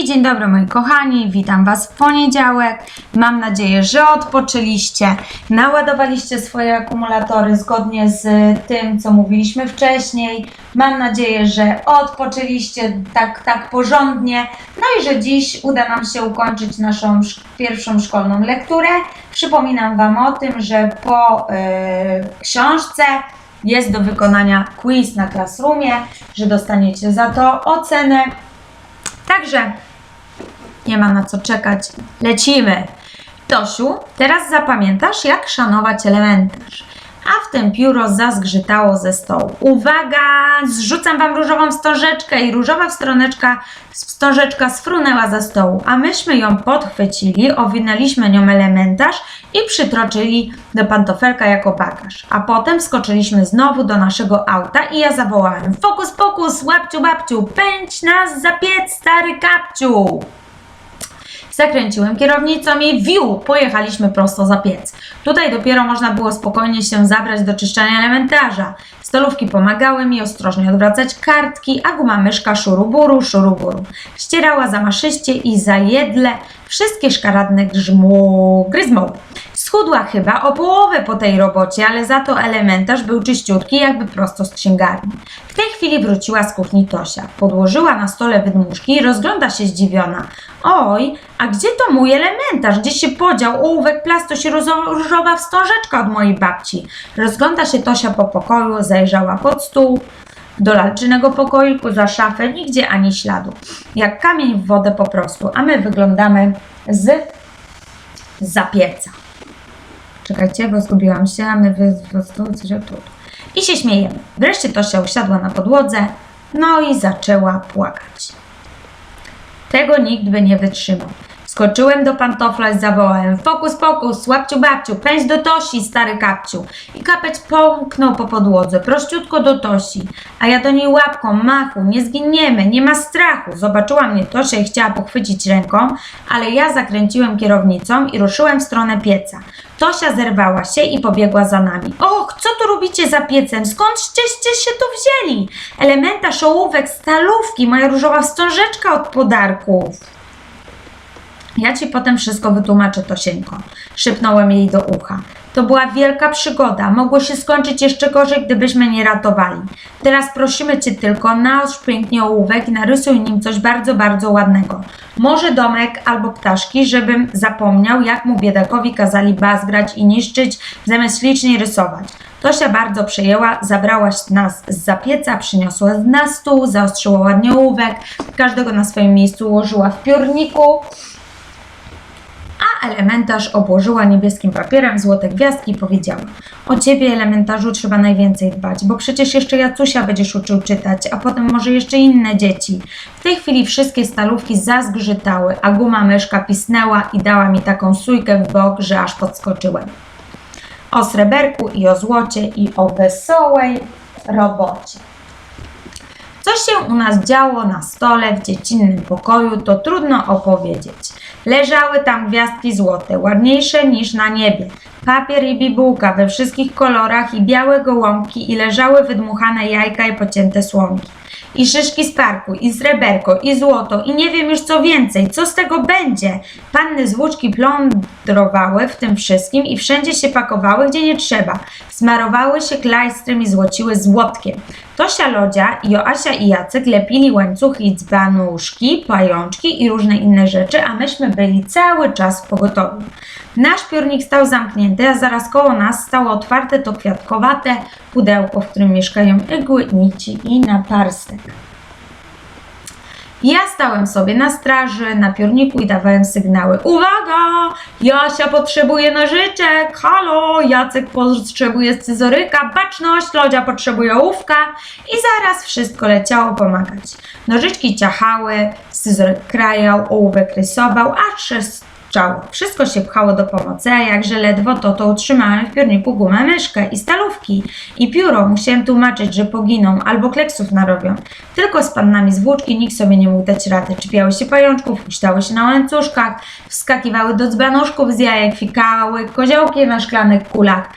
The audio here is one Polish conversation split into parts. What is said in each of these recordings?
I dzień dobry moi kochani, witam Was w poniedziałek. Mam nadzieję, że odpoczęliście, naładowaliście swoje akumulatory zgodnie z tym, co mówiliśmy wcześniej. Mam nadzieję, że odpoczęliście tak, tak porządnie. No i że dziś uda nam się ukończyć naszą sz- pierwszą szkolną lekturę. Przypominam Wam o tym, że po e, książce jest do wykonania quiz na Classroomie, że dostaniecie za to ocenę. Także nie ma na co czekać. Lecimy. Tosiu, teraz zapamiętasz, jak szanować elementarz. A wtem pióro zazgrzytało ze stołu. Uwaga! Zrzucam wam różową wstążeczkę i różowa wstroneczka, wstążeczka sfrunęła ze stołu, a myśmy ją podchwycili, owinęliśmy nią elementarz i przytroczyli do pantofelka jako bagaż. A potem skoczyliśmy znowu do naszego auta i ja zawołałem Fokus, pokus, łapciu, babciu, pędź nas za piec, stary kapciu! Zakręciłem kierownicą i wiu, pojechaliśmy prosto za piec. Tutaj dopiero można było spokojnie się zabrać do czyszczenia elementarza. Stolówki pomagały mi ostrożnie odwracać kartki, a guma myszka szuruburu, szuruburu. Ścierała zamaszyście i zajedle wszystkie szkaradne grzmu, gryzmoły. Schudła chyba o połowę po tej robocie, ale za to elementarz był czyściutki, jakby prosto z księgarni. W tej chwili wróciła z kuchni Tosia. Podłożyła na stole wydmuszki i rozgląda się zdziwiona. Oj, a gdzie to mój elementarz? Gdzie się podział ołówek, plastoś i różo- różowa wstążeczka od mojej babci? Rozgląda się Tosia po pokoju, zajrzała pod stół, do lalczynego pokoiku, za szafę, nigdzie ani śladu. Jak kamień w wodę po prostu, a my wyglądamy z za pieca. Czekajcie, bo zgubiłam się, a my wy, wy, coś o tu. I się śmiejemy. Wreszcie Tosia usiadła na podłodze, no i zaczęła płakać. Tego nikt by nie wytrzymał. Skoczyłem do pantofla i zawołałem Fokus, pokus, łapciu babciu, pędź do Tosi, stary kapciu. I kapeć pomknął po podłodze, prościutko do Tosi. A ja do niej łapką, machu, nie zginiemy, nie ma strachu. Zobaczyła mnie Tosia i chciała pochwycić ręką, ale ja zakręciłem kierownicą i ruszyłem w stronę pieca. Tosia zerwała się i pobiegła za nami. Och, co tu robicie za piecem? Skądście się tu wzięli? Elementarz, ołówek, stalówki, moja różowa wstążeczka od podarków. Ja ci potem wszystko wytłumaczę, Tosieńko. Szepnąłem jej do ucha. To była wielka przygoda. Mogło się skończyć jeszcze gorzej, gdybyśmy nie ratowali. Teraz prosimy cię tylko, nałóż pięknie ołówek i narysuj nim coś bardzo, bardzo ładnego. Może domek albo ptaszki, żebym zapomniał, jak mu biedakowi kazali bazgrać i niszczyć, zamiast ślicznie rysować. Tosia bardzo przejęła, zabrała nas z zapieca, przyniosła na stół, zaostrzyła ładnie ołówek, każdego na swoim miejscu ułożyła w piórniku elementarz obłożyła niebieskim papierem złote gwiazdki i powiedziała O ciebie, elementarzu, trzeba najwięcej dbać, bo przecież jeszcze Jacusia będziesz uczył czytać, a potem może jeszcze inne dzieci. W tej chwili wszystkie stalówki zazgrzytały, a guma myszka pisnęła i dała mi taką sójkę w bok, że aż podskoczyłem. O sreberku i o złocie i o wesołej robocie. Co się u nas działo na stole w dziecinnym pokoju, to trudno opowiedzieć. Leżały tam gwiazdki złote, ładniejsze niż na niebie. Papier i bibułka we wszystkich kolorach i białe gołąbki i leżały wydmuchane jajka i pocięte słomki. I szyszki z parku, i sreberko, i złoto, i nie wiem już co więcej. Co z tego będzie? Panny z włóczki plądrowały w tym wszystkim i wszędzie się pakowały, gdzie nie trzeba. Smarowały się klajstrem i złociły złotkiem. Tosia Lodzia, Joasia i Jacek lepili łańcuchy dzbanuszki, pajączki i różne inne rzeczy, a myśmy byli cały czas w pogotowiu. Nasz piórnik stał zamknięty, a zaraz koło nas stało otwarte to kwiatkowate pudełko, w którym mieszkają igły, nici i naparstek. Ja stałem sobie na straży, na piórniku i dawałem sygnały. Uwaga! Jasia potrzebuje nożyczek! Halo! Jacek potrzebuje scyzoryka! Baczność! Lodzia potrzebuje ołówka! I zaraz wszystko leciało pomagać. Nożyczki ciachały, scyzoryk krajał, ołówek rysował, a Wszystko się pchało do pomocy, a jakże ledwo to, to utrzymałem w piórniku gumę myszkę i stalówki. I pióro musiałem tłumaczyć, że poginą albo kleksów narobią. Tylko z pannami z włóczki nikt sobie nie mógł dać rady. Czepiały się pajączków, huśtały się na łańcuszkach, wskakiwały do dzbanuszków z jajek, fikały koziołki na szklanych kulach.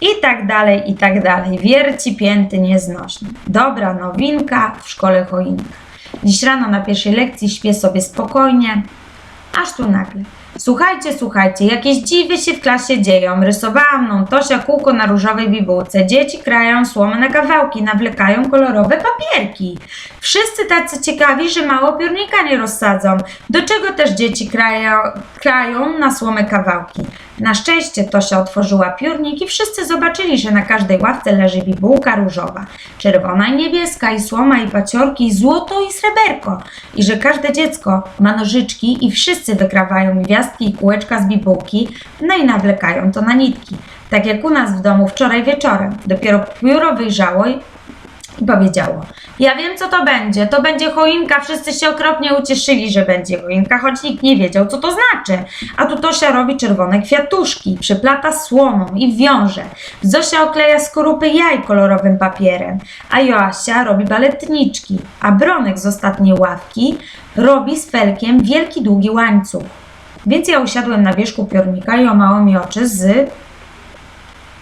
I tak dalej, i tak dalej. Wierci pięty nieznośny. Dobra nowinka w szkole choinka. Dziś rano na pierwszej lekcji śpię sobie spokojnie, tu nagle. Słuchajcie, słuchajcie, jakieś dziwy się w klasie dzieją. Rysowałam mną Tosia kółko na różowej bibułce. Dzieci krają słomę na kawałki, nawlekają kolorowe papierki. Wszyscy tacy ciekawi, że mało piórnika nie rozsadzą. Do czego też dzieci krają, krają na słomę kawałki. Na szczęście Tosia otworzyła piórnik i wszyscy zobaczyli, że na każdej ławce leży bibułka różowa, czerwona i niebieska, i słoma, i paciorki, i złoto, i sreberko. I że każde dziecko ma nożyczki i wszyscy wykrawają gwiazdki i kółeczka z bibułki, no i nawlekają to na nitki. Tak jak u nas w domu wczoraj wieczorem. Dopiero pióro wyjrzało i powiedziało: Ja wiem, co to będzie. To będzie choinka. Wszyscy się okropnie ucieszyli, że będzie choinka, choć nikt nie wiedział, co to znaczy. A tu Tosia robi czerwone kwiatuszki, przyplata słomą i wiąże. Zosia okleja skorupy jaj kolorowym papierem, a Joasia robi baletniczki, a Bronek z ostatniej ławki robi z felkiem wielki, długi łańcuch. Więc ja usiadłem na wierzchu piornika i omało mi oczy z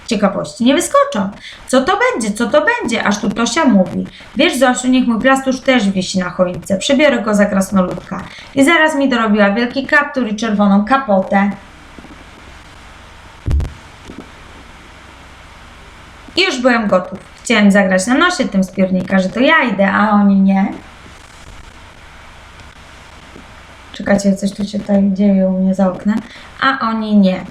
ciekawości nie wyskoczą. Co to będzie, co to będzie? Aż tu Tosia mówi. Wiesz Zosiu, niech mój plastusz też wisi na choince. Przebiorę go za krasnoludka. I zaraz mi dorobiła wielki kaptur i czerwoną kapotę. I już byłem gotów. Chciałem zagrać na nosie tym z piórnika, że to ja idę, a oni nie. Czekajcie, coś tu się tutaj dzieje u mnie za oknem. A oni nie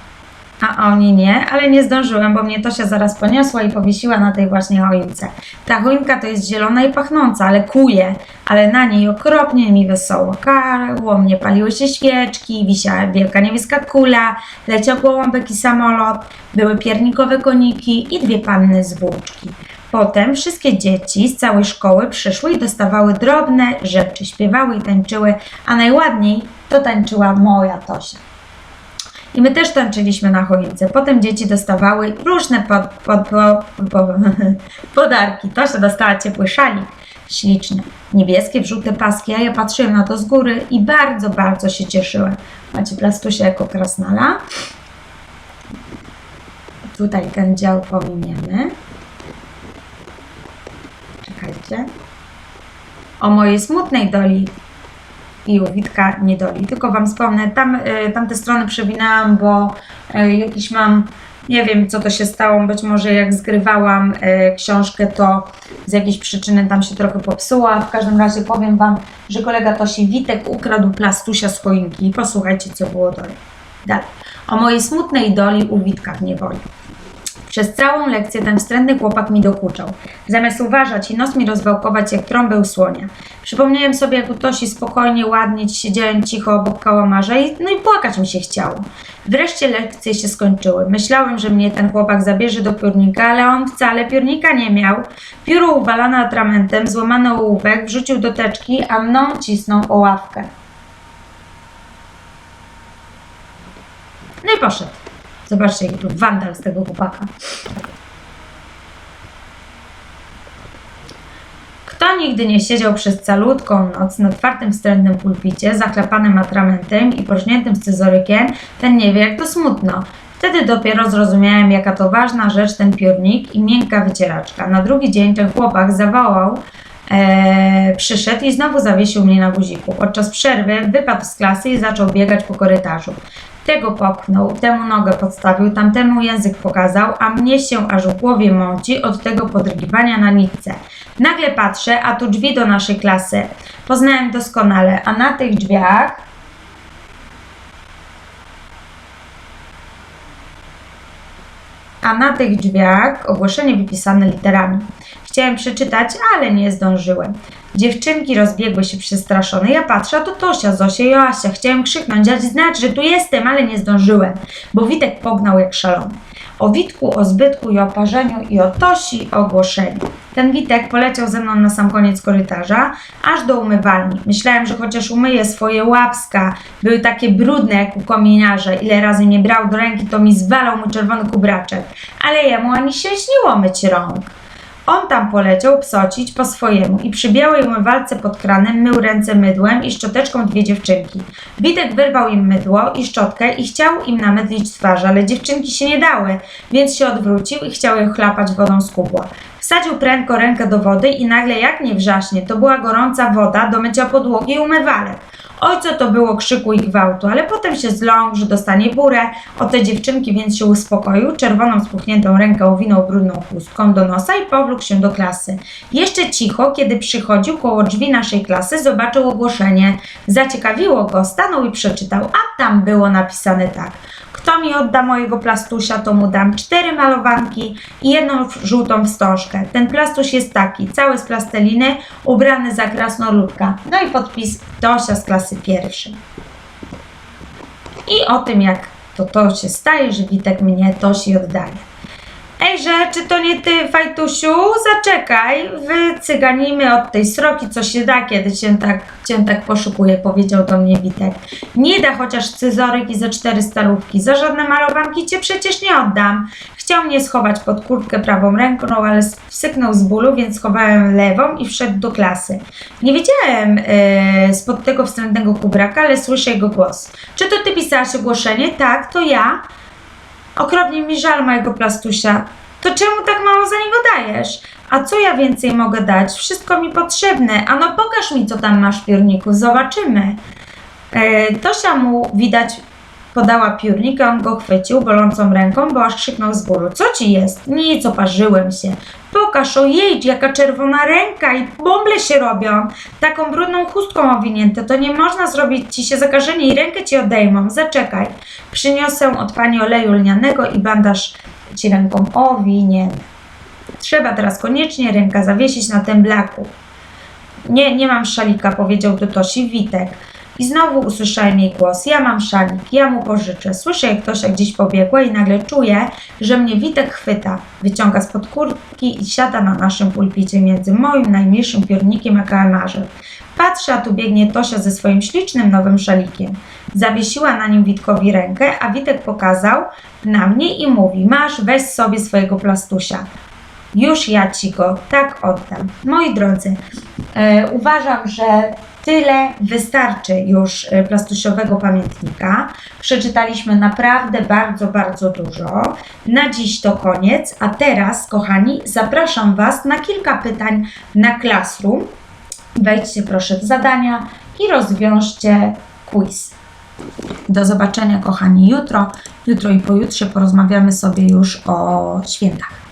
a oni nie, ale nie zdążyłem, bo mnie Tosia zaraz poniosła i powiesiła na tej właśnie choince. Ta choinka to jest zielona i pachnąca, ale kuje, ale na niej okropnie mi wesoło. Karło mnie, paliły się świeczki, wisiała wielka niebieska kula, leciał gołąbek i samolot, były piernikowe koniki i dwie panny z włóczki. Potem wszystkie dzieci z całej szkoły przyszły i dostawały drobne rzeczy, śpiewały i tańczyły, a najładniej to tańczyła moja Tosia. I my też tańczyliśmy na choince. Potem dzieci dostawały różne pod, pod, pod, pod, podarki. Tosia dostała ciepły szalik, śliczny, niebieskie, w żółte paski, a ja patrzyłem na to z góry i bardzo, bardzo się cieszyłem. Macie plastusia jako krasnala. Tutaj ten dział pominiemy. Czekajcie. O mojej smutnej doli i u Witka nie doli. Tylko Wam wspomnę, tam, y, tamte strony przewinęłam, bo y, jakiś mam, nie wiem co to się stało, być może jak zgrywałam y, książkę, to z jakiejś przyczyny tam się trochę popsuła. W każdym razie powiem Wam, że kolega Tosi Witek ukradł plastusia z. Posłuchajcie, co było dalej. dalej. O mojej smutnej doli u Witka w niewoli. Przez całą lekcję ten wstrętny chłopak mi dokuczał. Zamiast uważać i nos mi rozwałkować jak trąbę słonia. Przypomniałem sobie, jak u Tosi spokojnie, ładnie siedziałem cicho obok kałamarza i, no i płakać mi się chciało. Wreszcie lekcje się skończyły. Myślałem, że mnie ten chłopak zabierze do piórnika, ale on wcale piórnika nie miał. Pióro uwalane atramentem, złamany ołówek, wrzucił do teczki, a mną cisnął o ławkę. No i poszedł. Zobaczcie, jaki tu wandal z tego chłopaka. Kto nigdy nie siedział przez calutką noc na twardym, wstrętnym pulpicie, zachlapanym atramentem i porzniętym scyzorykiem, ten nie wie, jak to smutno. Wtedy dopiero zrozumiałem, jaka to ważna rzecz ten piórnik i miękka wycieraczka. Na drugi dzień ten chłopak zawołał, e, przyszedł i znowu zawiesił mnie na guziku. Podczas przerwy wypadł z klasy i zaczął biegać po korytarzu. Tego popchnął, temu nogę podstawił, tamtemu język pokazał, a mnie się aż w głowie mąci od tego podrygiwania na nitce. Nagle patrzę, a tu drzwi do naszej klasy. Poznałem doskonale, a na tych drzwiach a na tych drzwiach ogłoszenie wypisane literami. Chciałem przeczytać, ale nie zdążyłem. Dziewczynki rozbiegły się przestraszone. Ja patrzę, a to Tosia, Zosia Joasia. Chciałem krzyknąć, dać znać, że tu jestem, ale nie zdążyłem, bo Witek pognał jak szalony. O Witku, o zbytku i o parzeniu i o Tosi ogłoszeniu. Ten Witek poleciał ze mną na sam koniec korytarza, aż do umywalni. Myślałem, że chociaż umyję swoje łapska, były takie brudne jak u kominiarza. Ile razy mnie brał do ręki, to mi zwalał mój czerwony kubraczek. Ale jemu ani się śniło myć rąk. On tam poleciał psocić po swojemu i przy białej umywalce pod kranem mył ręce mydłem i szczoteczką dwie dziewczynki. Witek wyrwał im mydło i szczotkę i chciał im namydlić twarz, ale dziewczynki się nie dały, więc się odwrócił i chciał je chlapać wodą z kubła. Wsadził prędko rękę do wody i nagle jak nie wrzaśnie, to była gorąca woda do mycia podłogi i umywalek. Oj, co to było krzyku i gwałtu, ale potem się zląkł, że dostanie burę o te dziewczynki, więc się uspokoił. Czerwoną spuchniętą rękę owinął brudną chustką do nosa i powlókł się do klasy. Jeszcze cicho, kiedy przychodził koło drzwi naszej klasy, zobaczył ogłoszenie. Zaciekawiło go, stanął i przeczytał, a tam było napisane tak. Kto mi odda mojego plastusia, to mu dam cztery malowanki i jedną żółtą wstążkę. Ten plastuś jest taki, cały z plasteliny, ubrany za krasnoludka. No i podpis Tosia z klasy pierwszej. I o tym, jak to to się staje, że Witek mnie Tosi oddaje. Ejże, czy to nie ty, Fajtusiu? Zaczekaj, wycyganimy od tej sroki, co się da, kiedy cię tak, cię tak poszukuje, powiedział do mnie Witek. Nie da chociaż scyzoryk i ze cztery starówki, za żadne malowanki cię przecież nie oddam. Chciał mnie schować pod kurtkę prawą ręką, ale wsyknął z bólu, więc schowałem lewą i wszedł do klasy. Nie wiedziałem yy, spod tego wstrętnego kubraka, ale słyszę jego głos. Czy to ty pisałaś ogłoszenie? Tak, to ja. Okropnie mi żal mojego plastusia. To czemu tak mało za niego dajesz? A co ja więcej mogę dać? Wszystko mi potrzebne. A no pokaż mi, co tam masz w piórniku. Zobaczymy. E, Tosia mu widać podała piórnik, a on go chwycił bolącą ręką, bo aż krzyknął z bólu. Co ci jest? Nic, oparzyłem się. Pokaż, ojej, jaka czerwona ręka i bąble się robią. Taką brudną chustką owinięte, to nie można zrobić ci się zakażenie i rękę ci odejmą. Zaczekaj. Przyniosę od pani oleju lnianego i bandaż ci ręką owinięty. Trzeba teraz koniecznie ręka zawiesić na tym blaku. Nie, nie mam szalika, powiedział do Tosi Witek. I znowu usłyszałem jej głos. Ja mam szalik, ja mu pożyczę. Słyszę, jak Tosia gdzieś pobiegła i nagle czuję, że mnie Witek chwyta. Wyciąga spod kurtki i siada na naszym pulpicie między moim najmniejszym piórnikiem a kałamarzem. Patrzę, a tu biegnie Tosia ze swoim ślicznym nowym szalikiem. Zawiesiła na nim Witkowi rękę, a Witek pokazał na mnie i mówi: Masz, weź sobie swojego plastusia. Już ja ci go tak oddam. Moi drodzy, e, uważam, że tyle wystarczy już e, plastusiowego pamiętnika. Przeczytaliśmy naprawdę bardzo, bardzo dużo. Na dziś to koniec, a teraz, kochani, zapraszam Was na kilka pytań na Classroom. Wejdźcie proszę w zadania i rozwiążcie quiz. Do zobaczenia, kochani, jutro. Jutro i pojutrze porozmawiamy sobie już o świętach.